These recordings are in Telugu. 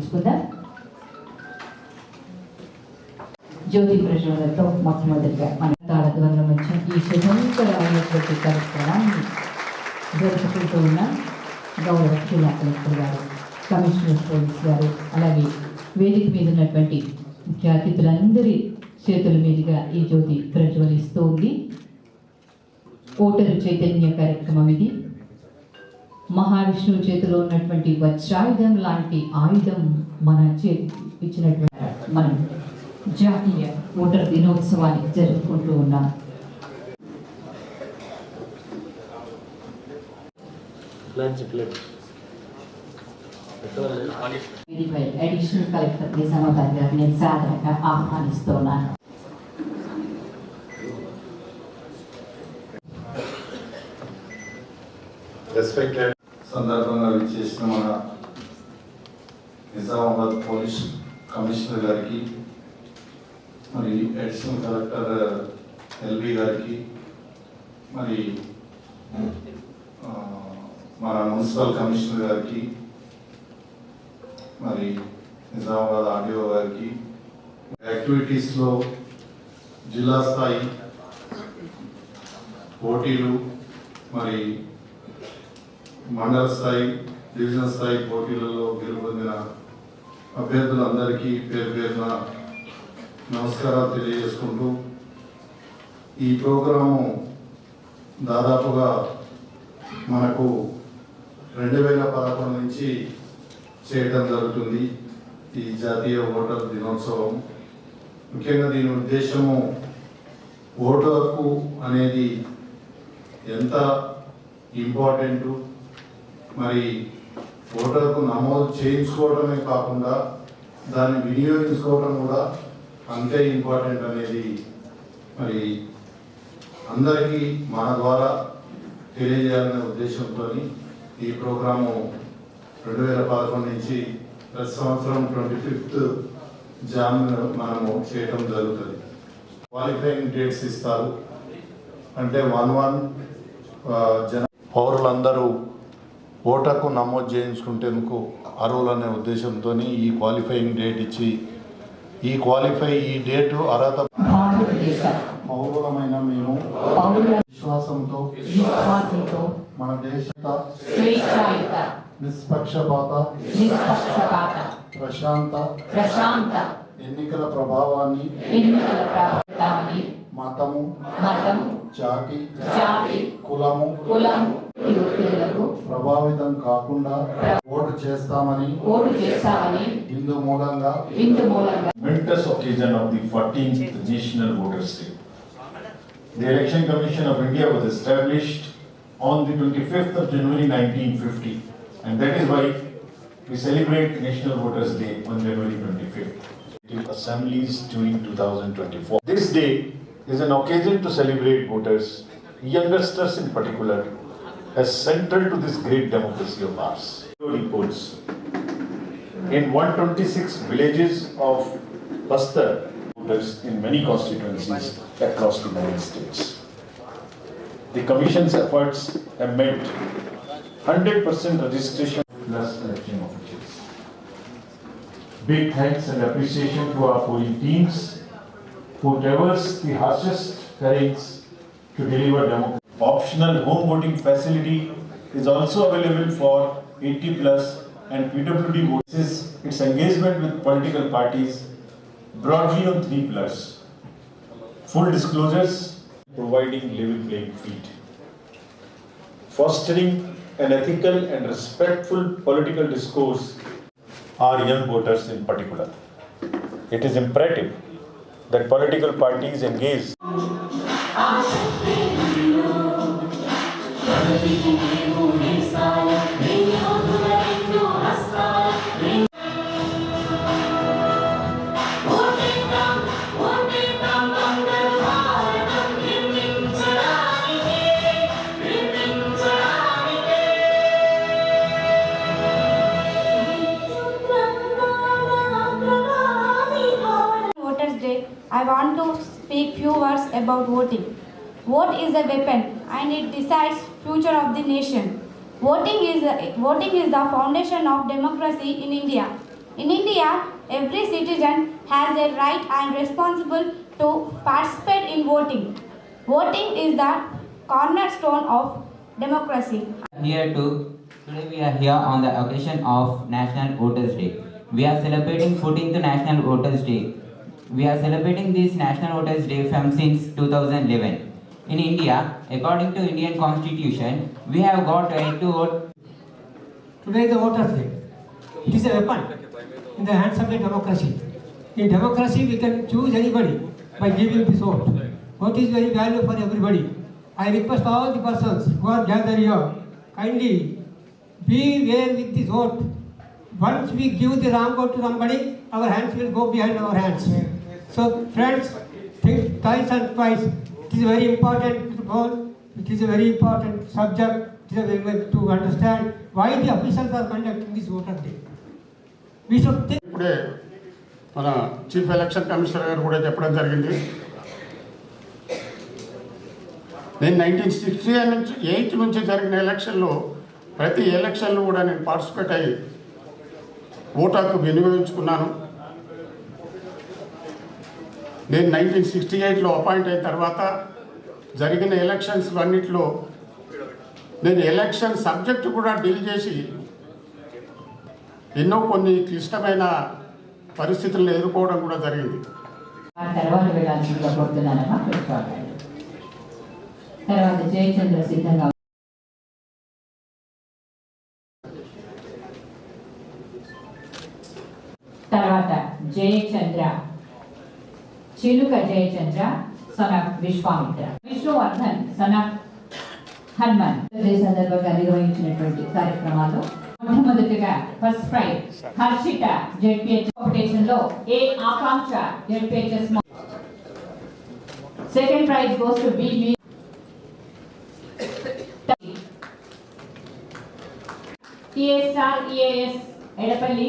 ప్రారంభించుకుందాం జ్యోతి ప్రజలతో మొట్టమొదటిగా మన తాళద్వంద్వం మధ్య ఈ శుభంకరమైనటువంటి కార్యక్రమాన్ని జరుపుకుంటూ ఉన్న గౌరవ జిల్లా కలెక్టర్ గారు కమిషనర్ పోలీస్ గారు అలాగే వేదిక మీద ఉన్నటువంటి ముఖ్య అతిథులందరి చేతుల మీదుగా ఈ జ్యోతి ప్రజ్వలిస్తూ ఉంది. ఓటరు చైతన్య కార్యక్రమం ఇది. మహావిష్ణువు చేతిలో ఉన్నటువంటి వజ్రాయుధం లాంటి ఆయుధం మన చేతికి ఇచ్చినటువంటి మనం జాతీయ ఓటర్ దినోత్సవాన్ని జరుపుకుంటూ ఉన్నాం. లంచ్ ప్లేట్ వీరిపై అడిషనల్ కలెక్టర్ నిజామాబాద్ గారిని సాధారణంగా ఆహ్వానిస్తున్నాను రెస్పెక్టెడ్ సందర్భంగా విచ్చేసిన మన నిజామాబాద్ పోలీస్ కమిషనర్ గారికి మరి అడిషనల్ కలెక్టర్ ఎల్బి గారికి మరి మన మున్సిపల్ కమిషనర్ గారికి మరి నిజామాబాద్ ఆర్డీఓ గారికి యాక్టివిటీస్లో జిల్లా స్థాయి పోటీలు మరి మండల స్థాయి డివిజన్ స్థాయి పోటీలలో గెలుపొందిన అభ్యర్థులందరికీ పేరు పేరున నమస్కారాలు తెలియజేసుకుంటూ ఈ ప్రోగ్రాము దాదాపుగా మనకు రెండు వేల పదకొండు నుంచి చేయడం జరుగుతుంది. ఈ జాతీయ ఓటర్ దినోత్సవం. ముఖ్యంగా దీని ఉద్దేశము ఓటు హక్కు అనేది ఎంత ఇంపార్టెంటు మరి ఓటర్కు నమోదు చేయించుకోవడమే కాకుండా దాన్ని వినియోగించుకోవడం కూడా అంతే ఇంపార్టెంట్ అనేది మరి అందరికీ మన ద్వారా తెలియజేయాలనే ఉద్దేశంతో ఈ ప్రోగ్రాము రెండు వేల పదకొండు నుంచి ప్రతి సంవత్సరం ట్వంటీ ఫిఫ్త్ జామ్ మనము చేయటం జరుగుతుంది. క్వాలిఫైయింగ్ డేట్స్ ఇస్తారు. అంటే వన్ వన్ జన పౌరులందరూ ఓటకు నమోదు చేయించుకుంటేందుకు అర్హులనే ఉద్దేశంతో ఈ క్వాలిఫైయింగ్ డేట్ ఇచ్చి ఈ క్వాలిఫై ఈ డేటు అర్హత పౌరులమైన మేము విశ్వాసంతో మన దేశ నిష్పక్షపాత ప్రశాంత ప్రశాంత ఎన్నికల ప్రభావాన్ని మతము మతం జాతి జాతి కులము కులం ఈ ఒత్తిళ్లకు ప్రభావితం కాకుండా ఓటు చేస్తామని ఓటు చేస్తామని ఇందు మూలంగా ఇందు మూలంగా momentous occasion of the 14th National Voters' Day. The Election Commission of India was established on the 25th of January 1950 and that is why we celebrate National Voters' Day on January 25th. Assemblies during 2024. This day is an occasion to celebrate voters, youngsters in particular, as central to this great democracy of ours. Reports in 126 villages of Bastar voters in many constituencies across the United States. The Commission's efforts have meant 100% registration plus election officials. Big thanks and appreciation to our polling teams who traverse the harshest terrains to deliver democracy. Optional home voting facility is also available for 80 plus and PWD voters. Its engagement with political parties broadly on three pillars. Full disclosures, providing level playing field. Fostering an ethical and respectful political discourse are young voters in particular. It is imperative that political parties engage about voting. Vote is a weapon and it decides future of the nation. Voting is, voting is the foundation of democracy in India. In India, every citizen has a right and responsible to participate in voting. Voting is the cornerstone of democracy. here to today we are here on the occasion of National Voters Day. We are celebrating 14th National Voters Day. We are celebrating this National Voters Day from since 2011. In India, according to Indian Constitution, we have got right to vote Today is the voters' day. It is a weapon in the hands of the democracy. In democracy, we can choose anybody by giving this vote. Vote is very valuable for everybody. I request all the persons who are gathered here, kindly be aware with this vote. Once we give the wrong vote to somebody, our hands will go behind our hands. So, friends, think twice and twice. It is very important goal. It is a very important subject. It is a very much to understand why the officials are conducting this voter day. We should think. ఇప్పుడే మన చీఫ్ ఎలక్షన్ కమిషనర్ గారు కూడా చెప్పడం జరిగింది నేను నైన్టీన్ సిక్స్టీ నుంచి ఎయిట్ నుంచి జరిగిన ఎలక్షన్లో ప్రతి ఎలక్షన్లో కూడా నేను పార్టిసిపేట్ అయ్యి ఓటు హక్కు వినియోగించుకున్నాను నేను నైన్టీన్ సిక్స్టీ ఎయిట్లో అపాయింట్ అయిన తర్వాత జరిగిన ఎలక్షన్స్ అన్నింటిలో నేను ఎలక్షన్ సబ్జెక్ట్ కూడా డీల్ చేసి ఎన్నో కొన్ని క్లిష్టమైన పరిస్థితులను ఎదుర్కోవడం కూడా జరిగింది. తర్వాత జయచంద్ర సిద్ధంగా తర్వాత జయచంద్ర సిద్ధంగా తర్వాత జయచంద్ర చిలుక జయచంద్ర సన విశ్వామిత్ర విష్ణువర్ధన్ సన హనుమన్ ఈ సందర్భంగా నిర్వహించినటువంటి కార్యక్రమాల్లో మొట్టమొదటిగా first prize Harshita ZPH competition లో ఏ Akanksha ZPHS second prize goes to B TSR EAS Edapalli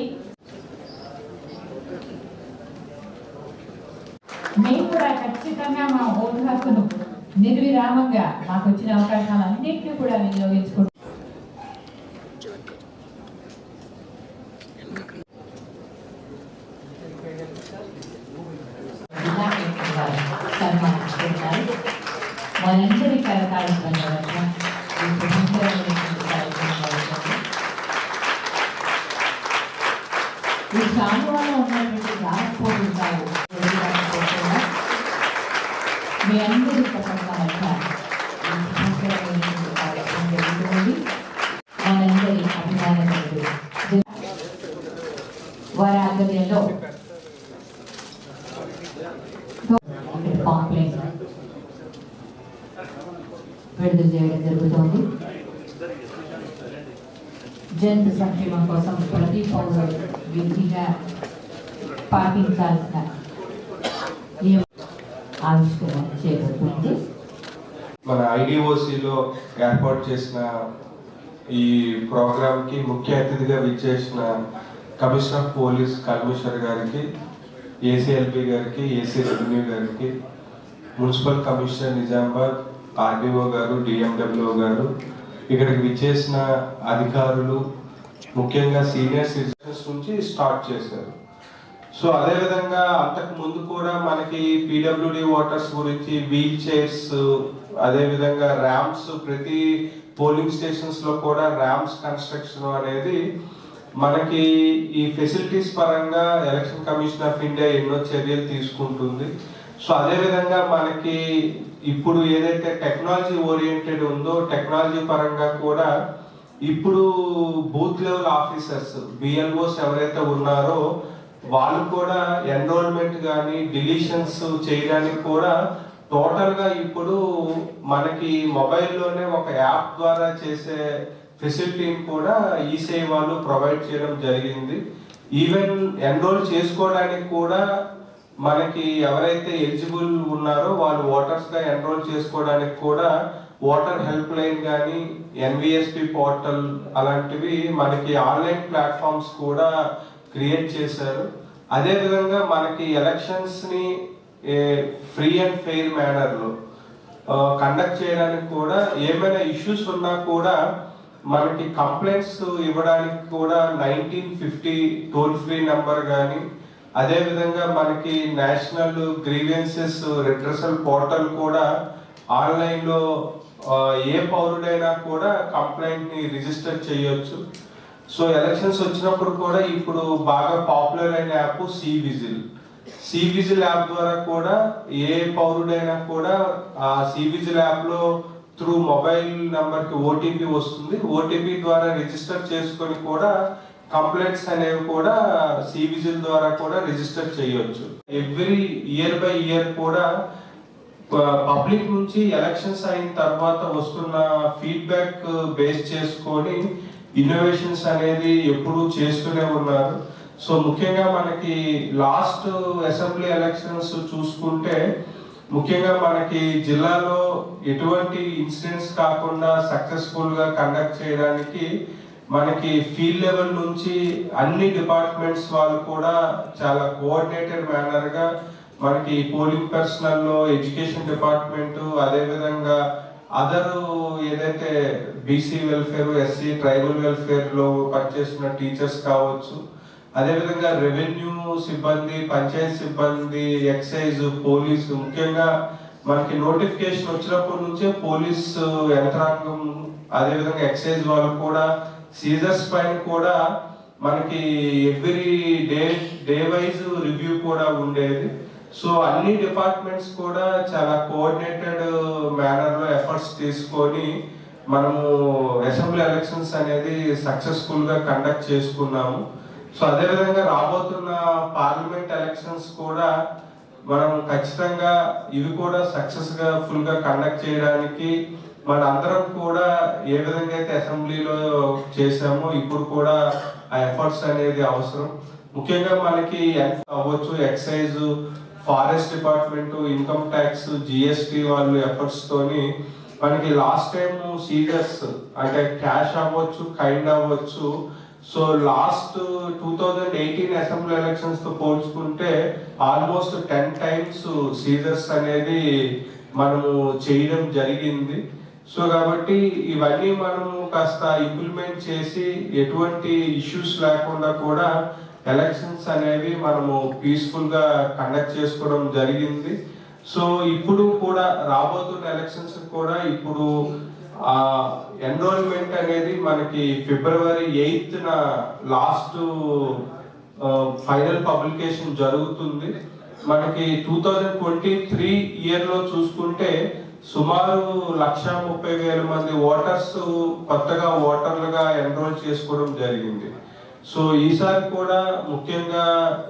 మేము కూడా ఖచ్చితంగా మా ఓటు హక్కును నిర్విరామంగా మాకు వచ్చిన అవకాశాలన్నింటినీ కూడా వినియోగించుకుంటాం సన్మానించుకుంటున్నారు మనందరి కరకాలం ఈ సుందరమైనటువంటి కార్యక్రమం అవుతుంది. ఈ సానువాలో ఉన్నటువంటి రాకపోతుంటారు మీ అందరి ప్రసంగం మధ్య ఈ సుందరమైనటువంటి కార్యక్రమం జరుగుతుంది మనందరి అభిమానములు వారి ఆధ్వర్యంలో పాంప్లెట్ విడుదల చేయడం జరుగుతోంది జంతు సంక్షేమం కోసం ప్రతి పౌరుడు విధిగా పాటించాల్సిన ఆవిష్కరణ చేపట్టింది మన ఐడిఓసిలో ఏర్పాటు చేసిన ఈ ప్రోగ్రామ్కి ముఖ్య అతిథిగా విచ్చేసిన కమిషనర్ ఆఫ్ పోలీస్ కమిషనర్ గారికి ఏసీఎల్పి గారికి ఏసీ రెవెన్యూ గారికి మున్సిపల్ కమిషనర్ నిజామాబాద్ ఆర్డీఓ గారు డిఎండబ్ల్యూ గారు ఇక్కడికి విచ్చేసిన అధికారులు ముఖ్యంగా సీనియర్ సిటిజన్స్ నుంచి స్టార్ట్ చేశారు. సో అదే విధంగా అంతకు ముందు కూడా మనకి పీడబ్ల్యూడి వాటర్స్ గురించి వీల్ చైర్స్ అదే విధంగా ర్యాంప్స్ ప్రతి పోలింగ్ స్టేషన్స్లో కూడా ర్యాంప్స్ కన్స్ట్రక్షన్ అనేది మనకి ఈ ఫెసిలిటీస్ పరంగా ఎలక్షన్ కమిషన్ ఆఫ్ ఇండియా ఎన్నో చర్యలు తీసుకుంటుంది. సో అదే విధంగా మనకి ఇప్పుడు ఏదైతే టెక్నాలజీ ఓరియంటెడ్ ఉందో టెక్నాలజీ పరంగా కూడా ఇప్పుడు బూత్ లెవెల్ ఆఫీసర్స్ బిఎల్ఓస్ ఎవరైతే ఉన్నారో వాళ్ళు కూడా ఎన్రోల్మెంట్ కానీ డిలీషన్స్ చేయడానికి కూడా టోటల్గా ఇప్పుడు మనకి మొబైల్లోనే ఒక యాప్ ద్వారా చేసే ఫెసిలిటీని కూడా ఈ వాళ్ళు ప్రొవైడ్ చేయడం జరిగింది. ఈవెన్ ఎన్రోల్ చేసుకోవడానికి కూడా మనకి ఎవరైతే ఎలిజిబుల్ ఉన్నారో వాళ్ళు ఓటర్స్గా ఎన్రోల్ చేసుకోవడానికి కూడా వాటర్ హెల్ప్ లైన్ కానీ ఎన్విఎస్పి పోర్టల్ అలాంటివి మనకి ఆన్లైన్ ప్లాట్ఫామ్స్ కూడా క్రియేట్ చేశారు. అదే విధంగా మనకి ఎలక్షన్స్ని ఫ్రీ అండ్ ఫెయిర్ మేనర్లో కండక్ట్ చేయడానికి కూడా ఏమైనా ఇష్యూస్ ఉన్నా కూడా మనకి కంప్లైంట్స్ ఇవ్వడానికి కూడా nineteen fifty toll free number కానీ అదేవిధంగా మనకి నేషనల్ గ్రీవెన్సెస్ రిట్రసల్ పోర్టల్ కూడా ఆన్లైన్లో ఏ పౌరుడైనా కూడా కంప్లైంట్ని రిజిస్టర్ చేయొచ్చు. సో ఎలక్షన్స్ వచ్చినప్పుడు కూడా ఇప్పుడు బాగా పాపులర్ అయిన app C vigil C vigil app ద్వారా కూడా ఏ పౌరుడైనా కూడా ఆ సి విజిల్ యాప్లో త్రూ మొబైల్ నంబర్కి ఓటీపీ వస్తుంది. ఓటీపీ ద్వారా రిజిస్టర్ చేసుకొని కూడా కంప్లైంట్స్ అనేవి కూడా సి విజిల్ ద్వారా కూడా రిజిస్టర్ చేయొచ్చు. ఎవ్రీ ఇయర్ బై ఇయర్ కూడా పబ్లిక్ నుంచి ఎలక్షన్స్ అయిన తర్వాత వస్తున్న ఫీడ్బ్యాక్ బేస్ చేసుకొని ఇన్నోవేషన్స్ అనేది ఎప్పుడూ చేస్తూనే ఉన్నారు. సో ముఖ్యంగా మనకి లాస్ట్ అసెంబ్లీ ఎలక్షన్స్ చూసుకుంటే ముఖ్యంగా మనకి జిల్లాలో ఎటువంటి ఇన్సిడెంట్స్ కాకుండా సక్సెస్ఫుల్గా కండక్ట్ చేయడానికి మనకి ఫీల్డ్ లెవెల్ నుంచి అన్ని డిపార్ట్మెంట్స్ వాళ్ళు కూడా చాలా కోఆర్డినేటెడ్ మేనర్గా మనకి పోలింగ్ పర్సనల్లో ఎడ్యుకేషన్ డిపార్ట్మెంట్ అదే విధంగా అదర్ ఏదైతే బీసీ వెల్ఫేర్ ఎస్సీ ట్రైబల్ వెల్ఫేర్లో పనిచేస్తున్న టీచర్స్ కావచ్చు అదేవిధంగా రెవెన్యూ సిబ్బంది పంచాయత్ సిబ్బంది ఎక్సైజ్ పోలీసు ముఖ్యంగా మనకి నోటిఫికేషన్ వచ్చినప్పటి నుంచే పోలీస్ యంత్రాంగం అదేవిధంగా ఎక్సైజ్ వాళ్ళు కూడా సీజర్స్ పైన కూడా మనకి every day day wise review కూడా ఉండేది. సో అన్ని డిపార్ట్మెంట్స్ కూడా చాలా కోఆర్డినేటెడ్ మేనర్లో ఎఫర్ట్స్ తీసుకొని మనము అసెంబ్లీ ఎలక్షన్స్ అనేది సక్సెస్ఫుల్గా కండక్ట్ చేసుకున్నాము. సో అదేవిధంగా రాబోతున్న పార్లమెంట్ ఎలక్షన్స్ కూడా మనం ఖచ్చితంగా ఇవి కూడా సక్సెస్గా ఫుల్గా కండక్ట్ చేయడానికి మన అందరం కూడా ఏ విధంగా అయితే అసెంబ్లీలో చేసామో ఇప్పుడు కూడా ఆ ఎఫర్ట్స్ అనేది అవసరం. ముఖ్యంగా మనకి అవ్వచ్చు excise forest department income tax GST వాళ్ళు ఎఫర్ట్స్ తోని మనకి లాస్ట్ టైం సీరియస్ అంటే క్యాష్ అవ్వచ్చు కైండ్ అవ్వచ్చు. So last two thousand eighteen assembly ఎలక్షన్స్తో పోల్చుకుంటే ఆల్మోస్ట్ టెన్ టైమ్స్ సీజర్స్ అనేది మనము చేయడం జరిగింది. సో కాబట్టి ఇవన్నీ మనము కాస్త ఇంప్లిమెంట్ చేసి ఎటువంటి ఇష్యూస్ లేకుండా కూడా ఎలక్షన్స్ అనేవి మనము పీస్ఫుల్గా కండక్ట్ చేసుకోవడం జరిగింది. సో ఇప్పుడు కూడా రాబోతున్న ఎలక్షన్స్ కూడా ఇప్పుడు ఆ ఎన్రోల్మెంట్ అనేది మనకి ఫిబ్రవరి ఎయిత్న లాస్ట్ ఫైనల్ పబ్లికేషన్ జరుగుతుంది. మనకి టూ థౌజండ్ ట్వంటీ త్రీ ఇయర్లో చూసుకుంటే సుమారు లక్ష ముప్పై వేల మంది ఓటర్స్ కొత్తగా ఓటర్లుగా ఎన్రోల్ చేసుకోవడం జరిగింది. సో ఈసారి కూడా ముఖ్యంగా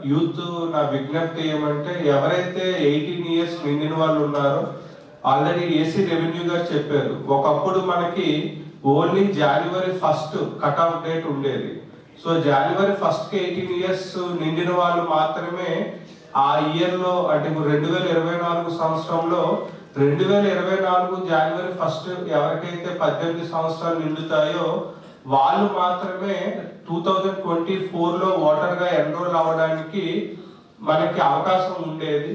యూత్ నా విజ్ఞప్తి ఏమంటే ఎవరైతే ఎయిటీన్ ఇయర్స్ నిండిన వాళ్ళు ఉన్నారో ఆల్రెడీ ఏసీ రెవెన్యూ గారు చెప్పారు ఒకప్పుడు మనకి ఓన్లీ జనవరి ఫస్ట్ కట్ ఆఫ్ డేట్ ఉండేది. సో జనవరి ఫస్ట్కి ఎయిటీన్ ఇయర్స్ నిండిన వాళ్ళు మాత్రమే ఆ ఇయర్లో అంటే ఇప్పుడు రెండు వేల ఇరవై నాలుగు సంవత్సరంలో రెండు వేల ఇరవై నాలుగు జనవరి ఫస్ట్ ఎవరికైతే పద్దెనిమిది సంవత్సరాలు నిండుతాయో వాళ్ళు మాత్రమే టూ థౌజండ్ ట్వంటీ ఫోర్లో ఓటర్గా ఎన్రోల్ అవ్వడానికి మనకి అవకాశం ఉండేది.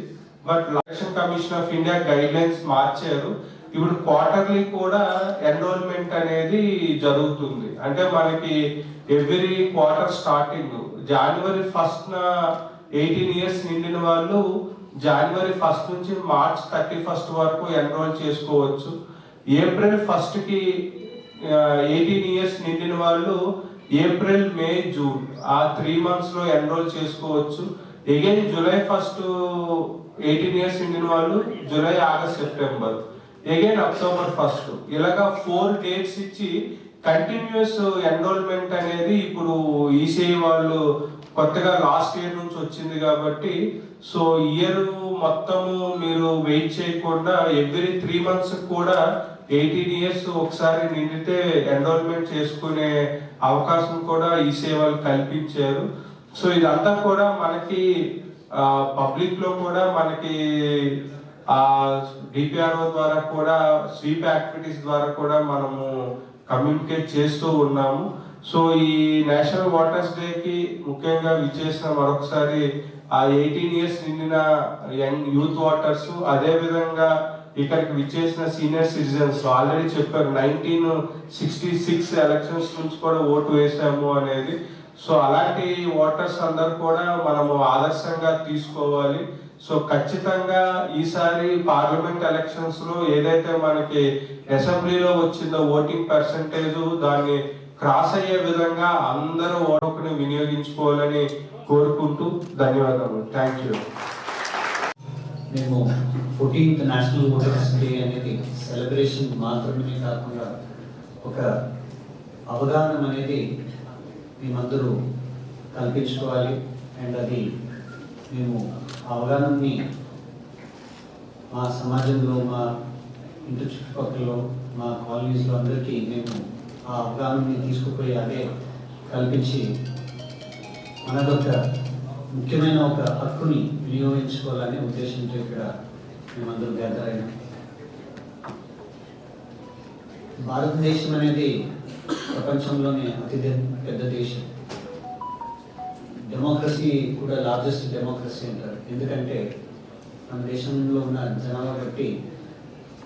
But election commission of India guidelines మార్చారు. ఇప్పుడు క్వార్టర్లీ కూడా ఎన్రోల్మెంట్ అనేది జరుగుతుంది. అంటే మనకి ఎవ్రీ క్వార్టర్ స్టార్టింగ్ జనవరి ఫస్ట్ ఎయిటీన్ ఇయర్స్ నిండిన వాళ్ళు జనవరి ఫస్ట్ నుంచి మార్చ్ థర్టీ ఫస్ట్ వరకు ఎన్రోల్ చేసుకోవచ్చు. ఏప్రిల్ ఫస్ట్కి ఎయిటీన్ ఇయర్స్ నిండిన వాళ్ళు ఏప్రిల్ మే జూన్ ఆ త్రీ మంత్స్లో ఎన్రోల్ చేసుకోవచ్చు. Again July first eighteen years నిండిన వాళ్ళు July August September again October first ఇలాగా ఫోర్ డేట్స్ ఇచ్చి కంటిన్యూస్ ఎన్రోల్మెంట్ అనేది ఇప్పుడు ఈసీఐ వాళ్ళు కొత్తగా లాస్ట్ ఇయర్ నుంచి వచ్చింది కాబట్టి సో ఇయర్ మొత్తము మీరు వెయిట్ చేయకుండా ఎవ్రీ త్రీ మంత్స్ కూడా ఎయిటీన్ ఇయర్స్ ఒకసారి నిండితే ఎన్రోల్మెంట్ చేసుకునే అవకాశం కూడా ఈ సేవలు కల్పించారు. సో ఇదంతా కూడా మనకి పబ్లిక్లో కూడా మనకి ఆ డిపిఆర్ఓ ద్వారా కూడా స్వీప్ యాక్టివిటీస్ ద్వారా కూడా మనము కమ్యూనికేట్ చేస్తూ ఉన్నాము. సో ఈ నేషనల్ వాటర్స్ డేకి ముఖ్యంగా విచ్చేసిన మరొకసారి ఆ ఎయిటీన్ ఇయర్స్ నిండిన యంగ్ యూత్ వాటర్స్ అదే విధంగా ఇక్కడికి విచ్చేసిన సీనియర్ సిటిజన్స్ ఆల్రెడీ చెప్పారు నైన్టీన్ సిక్స్టీ సిక్స్ ఎలక్షన్స్ నుంచి కూడా ఓటు వేసాము అనేది. సో అలాంటి ఓటర్స్ అందరు కూడా మనము ఆదర్శంగా తీసుకోవాలి. సో ఖచ్చితంగా ఈసారి పార్లమెంట్ ఎలక్షన్స్లో ఏదైతే మనకి అసెంబ్లీలో వచ్చిందో ఓటింగ్ పర్సంటేజ్ దాన్ని క్రాస్ అయ్యే విధంగా అందరూ ఓటుని వినియోగించుకోవాలని కోరుకుంటూ ధన్యవాదాలు థ్యాంక్ యూ మేము ఫోర్టీన్త్ నేషనల్ ఓటర్స్ డే అనేది సెలబ్రేషన్ మాత్రమే కాకుండా ఒక అవగాహన అనేది మేమందరూ కల్పించుకోవాలి. అండ్ అది మేము అవగాహనని మా సమాజంలో మా ఇంటి చుట్టుపక్కల మా కాలనీస్లో అందరికీ మేము ఆ అవగాహనని తీసుకుపోయి అదే కల్పించి మనదొక ముఖ్యమైన ఒక హక్కుని వినియోగించుకోవాలనే ఉద్దేశంతో ఇక్కడ మేమందరం గ్యాదర్ అయినాం. భారతదేశం అనేది ప్రపంచంలోనే అతి పెద్ద దేశం. డెమోక్రసీ కూడా లార్జెస్ట్ డెమోక్రసీ అంటారు. ఎందుకంటే మన దేశంలో ఉన్న జనాభా బట్టి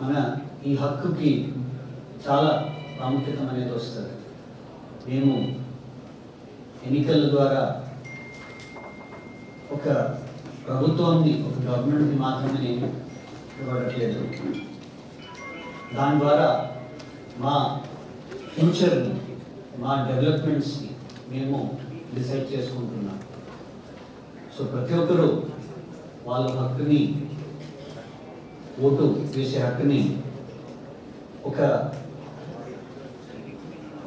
మన ఈ హక్కుకి చాలా ప్రాముఖ్యత అనేది వస్తుంది. మేము ఎన్నికల ద్వారా ఒక ప్రభుత్వాన్ని ఒక గవర్నమెంట్ది మాత్రమే నేను ఇవ్వట్లేదు దాని ద్వారా మా ఫ్యూచర్ని మా డెవలప్మెంట్స్ని మేము డిసైడ్ చేసుకుంటున్నాం. సో ప్రతి ఒక్కరూ వాళ్ళ హక్కుని ఓటు వేసే హక్కుని ఒక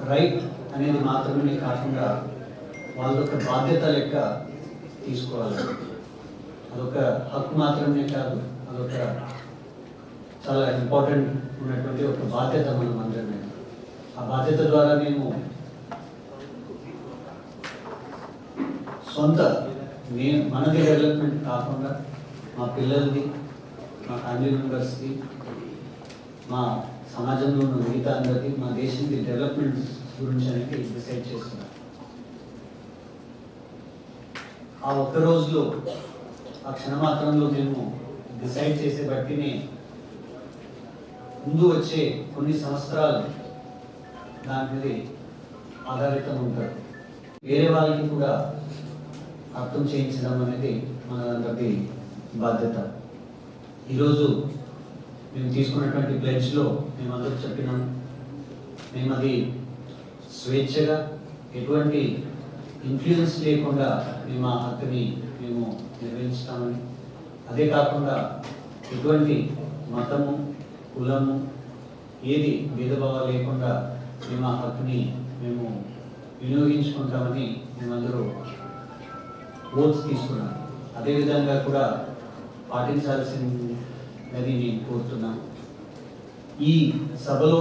రైట్ అనేది మాత్రమే కాకుండా వాళ్ళ యొక్క బాధ్యత లెక్క తీసుకోవాలి. అదొక హక్కు మాత్రమే కాదు అదొక చాలా ఇంపార్టెంట్ ఉన్నటువంటి ఒక బాధ్యత మనం అందరమే ఆ బాధ్యత ద్వారా మేము సొంత మేము మనది డెవలప్మెంట్ కాకుండా మా పిల్లల్ని మా ఫ్యామిలీ మెంబర్స్కి మా సమాజంలో ఉన్న మిగతా అందరికీ మా దేశంది డెవలప్మెంట్ గురించి అనేది డిసైడ్ చేస్తున్నారు ఆ ఒక్క రోజులో ఆ క్షణమాత్రంలో మేము డిసైడ్ చేసే బట్టినే ముందు వచ్చే కొన్ని సంవత్సరాలు దాని మీద ఆధారితం ఉంటారు. వేరే వాళ్ళకి కూడా అర్థం చేయించడం అనేది మనందరి బాధ్యత. ఈరోజు మేము తీసుకున్నటువంటి ప్లెడ్జ్లో మేమందరూ చెప్పినాం. మేము అది స్వేచ్ఛగా ఎటువంటి ఇన్ఫ్లుయెన్స్ లేకుండా మేము మా హక్కుని మేము నిర్వహించుతామని అదే కాకుండా ఎటువంటి మతము కులము ఏది భేదభావం లేకుండా మీ మా హక్కుని మేము వినియోగించుకుంటామని మేమందరూ ఓట్స్ తీసుకున్నాం. అదేవిధంగా కూడా పాటించాల్సిందని నేను కోరుతున్నాను ఈ సభలో